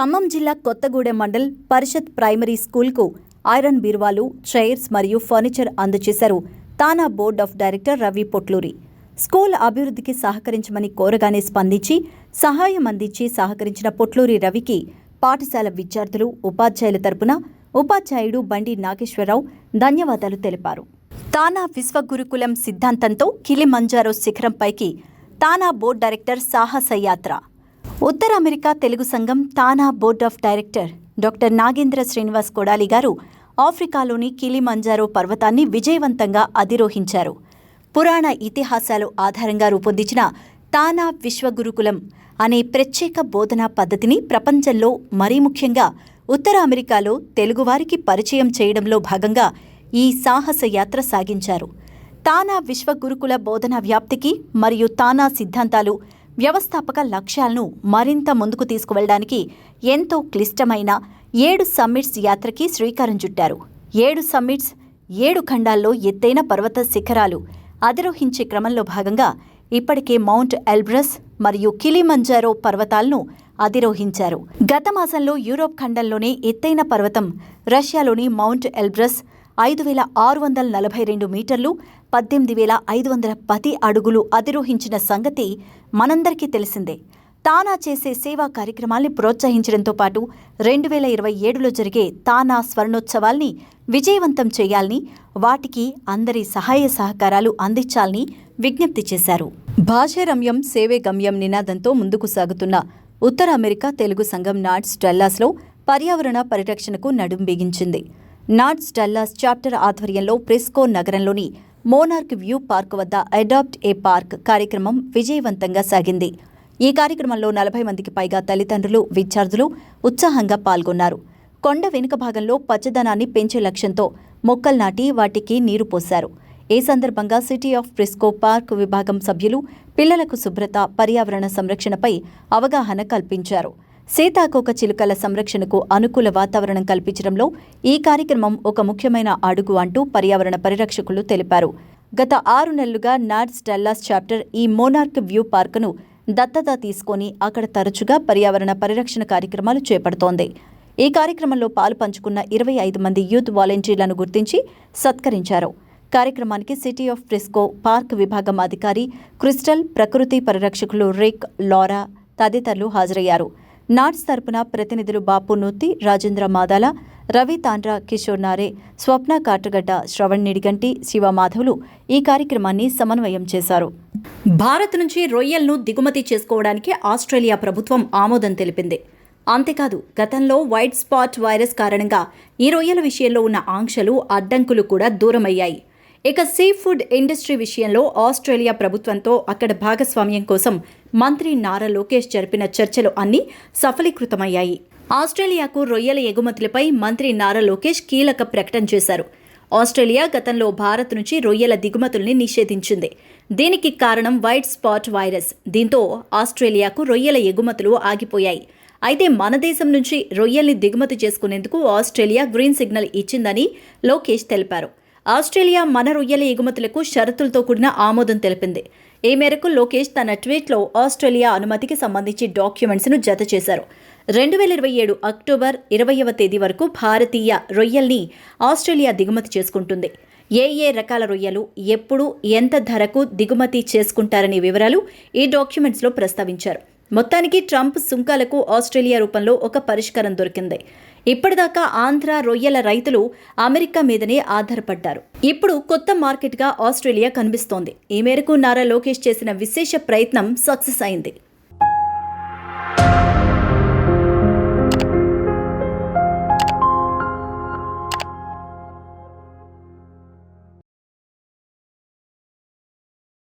ఖమ్మం జిల్లా కొత్తగూడెం మండల్ పరిషత్ ప్రైమరీ స్కూల్కు ఐరన్ బీరువాలు చైర్స్ మరియు ఫర్నిచర్ అందజేశారు. TANA board of director Ravi Potluri. School అభివృద్ధికి సహకరించమని కోరగానే స్పందించి సహాయం అందించి సహకరించిన పొట్లూరి రవికి పాఠశాల విద్యార్థులు ఉపాధ్యాయుల తరపున ఉపాధ్యాయుడు బండి నాగేశ్వరరావు ధన్యవాదాలు తెలిపారు. తానా విశ్వగురుకులం సిద్ధాంతంతో కిలిమంజారో శిఖరంపైకి తానా బోర్డ్ డైరెక్టర్ సాహస యాత్ర. ఉత్తర అమెరికా తెలుగు సంఘం TANA board of director doctor Nagendra Srinivas Kodali గారు ఆఫ్రికాలోని కిలిమంజారో పర్వతాన్ని విజయవంతంగా అధిరోహించారు. పురాణ ఇతిహాసాలు ఆధారంగా రూపొందించిన తానా విశ్వగురుకులం అనే ప్రత్యేక బోధనా పద్ధతిని ప్రపంచంలో మరీ ముఖ్యంగా ఉత్తర అమెరికాలో తెలుగువారికి పరిచయం చేయడంలో భాగంగా ఈ సాహస యాత్ర సాగించారు. తానా విశ్వగురుకుల బోధన వ్యాప్తికి మరియు తానా సిద్ధాంతాలు వ్యవస్థాపక లక్ష్యాలను మరింత ముందుకు తీసుకువెళ్ళడానికి ఎంతో క్లిష్టమైన ఏడు సమ్మిట్స్ యాత్రకి శ్రీకారం చుట్టారు. ఏడు సమ్మిట్స్ ఏడు ఖండాల్లో ఎత్తైన పర్వత శిఖరాలు అధిరోహించే క్రమంలో భాగంగా ఇప్పటికే మౌంట్ ఎల్బ్రస్ మరియు కిలిమంజారో పర్వతాలను అధిరోహించారు. గత మాసంలో యూరోప్ ఖండంలోనే ఎత్తైన పర్వతం రష్యాలోని మౌంట్ ఎల్బ్రస్ ఐదు వేల ఆరు వందల నలభై రెండు మీటర్లు పద్దెనిమిది వేల ఐదు వందల పది అడుగులు అధిరోహించిన సంగతి మనందరికీ తెలిసిందే. తానా చేసే సేవా కార్యక్రమాల్ని ప్రోత్సహించడంతో పాటు రెండు వేల ఇరవై ఏడులో జరిగే తానా స్వర్ణోత్సవాల్ని విజయవంతం చేయాలని వాటికి అందరి సహాయ సహకారాలు అందించాలని విజ్ఞప్తి చేశారు. భాషారమ్యం సేవే గమ్యం నినాదంతో ముందుకు సాగుతున్న ఉత్తర అమెరికా తెలుగు సంఘం నాట్స్ డల్లాస్లో పర్యావరణ పరిరక్షణకు నడుం బిగించింది. నాట్స్ డల్లాస్ చాప్టర్ ఆధ్వర్యంలో ప్రెస్కో నగరంలోని మోనార్క్ వ్యూ పార్క్ వద్ద అడాప్ట్ ఏ పార్క్ కార్యక్రమం విజయవంతంగా సాగింది. ఈ కార్యక్రమంలో నలభై మందికి పైగా తల్లిదండ్రులు విద్యార్థులు ఉత్సాహంగా పాల్గొన్నారు. కొండ వెనుక భాగంలో పచ్చదనాన్ని పెంచే లక్ష్యంతో మొక్కలు నాటి వాటికి నీరు పోశారు. ఈ సందర్భంగా సిటీ ఆఫ్ ప్రిస్కో పార్క్ విభాగం సభ్యులు పిల్లలకు శుభ్రత పర్యావరణ సంరక్షణపై అవగాహన కల్పించారు. సీతాకోక చిలుకల సంరక్షణకు అనుకూల వాతావరణం కల్పించడంలో ఈ కార్యక్రమం ఒక ముఖ్యమైన అడుగు అంటూ పర్యావరణ పరిరక్షకులు తెలిపారు. గత ఆరు నెలలుగా నాట్స్ డల్లాస్ చాప్టర్ ఈ మోనార్క్ వ్యూ పార్కును దత్తత తీసుకొని అక్కడ తరచుగా పర్యావరణ పరిరక్షణ కార్యక్రమాలు చేపడుతోంది. ఈ కార్యక్రమంలో పాలు పంచుకున్న ఇరవై ఐదు మంది యూత్ వాలంటీర్లను గుర్తించి సత్కరించారు. కార్యక్రమానికి సిటీ ఆఫ్ ప్రిస్కో పార్క్ విభాగం అధికారి క్రిస్టల్ ప్రకృతి పరిరక్షకులు రిక్ లారా తదితరులు హాజరయ్యారు. నాట్స్ తరపున ప్రతినిధులు బాపు నూతి రాజేంద్ర మాదాల రవి తాండ్రా కిషోర్ నారే స్వప్న కాట్రగడ్డ శ్రవణ్ నిడిగంటి శివమాధవులు ఈ కార్యక్రమాన్ని సమన్వయం చేశారు. భారత్ నుంచి రొయ్యలను దిగుమతి చేసుకోవడానికి ఆస్ట్రేలియా ప్రభుత్వం ఆమోదం తెలిపింది. అంతేకాదు గతంలో వైట్ స్పాట్ వైరస్ కారణంగా ఈ రొయ్యల విషయంలో ఉన్న ఆంక్షలు అడ్డంకులు కూడా దూరమయ్యాయి. ఇక సీ ఫుడ్ ఇండస్ట్రీ విషయంలో ఆస్ట్రేలియా ప్రభుత్వంతో అక్కడ భాగస్వామ్యం కోసం మంత్రి నారా లోకేష్ జరిపిన చర్చలు అన్నీ సఫలీకృతమయ్యాయి. ఆస్ట్రేలియాకు రొయ్యల ఎగుమతులపై మంత్రి నారా లోకేష్ కీలక ప్రకటన చేశారు. ఆస్ట్రేలియా గతంలో భారత్ నుంచి రొయ్యల దిగుమతుల్ని నిషేధించింది. దీనికి కారణం వైట్ స్పాట్ వైరస్. దీంతో ఆస్ట్రేలియాకు రొయ్యల ఎగుమతులు ఆగిపోయాయి. అయితే మన దేశం నుంచి రొయ్యల్ని దిగుమతి చేసుకునేందుకు ఆస్ట్రేలియా గ్రీన్ సిగ్నల్ ఇచ్చిందని లోకేష్ తెలిపారు. ఆస్ట్రేలియా మన రొయ్యల ఎగుమతులకు షరతులతో కూడిన ఆమోదం తెలిపింది. ఈ మేరకు లోకేష్ తన ట్వీట్లో ఆస్ట్రేలియా అనుమతికి సంబంధించి డాక్యుమెంట్స్ను జత చేశారు. రెండు వేల ఇరవై ఏడు అక్టోబర్ ఇరవైవ తేదీ వరకు భారతీయ రొయ్యల్ని ఆస్ట్రేలియా దిగుమతి చేసుకుంటుంది. ఏ ఏ రకాల రొయ్యలు ఎప్పుడు ఎంత ధరకు దిగుమతి చేసుకుంటారనే వివరాలు ఈ డాక్యుమెంట్స్లో ప్రస్తావించారు. మొత్తానికి ట్రంప్ సుంకాలకు ఆస్ట్రేలియా రూపంలో ఒక పరిష్కారం దొరికింది. ఇప్పటిదాకా ఆంధ్ర రొయ్యల రైతులు అమెరికా మీదనే ఆధారపడ్డారు. ఇప్పుడు కొత్త మార్కెట్గా ఆస్ట్రేలియా కనిపిస్తోంది. ఈ మేరకు నారా లోకేష్ చేసిన విశేష ప్రయత్నం సక్సెస్ అయింది.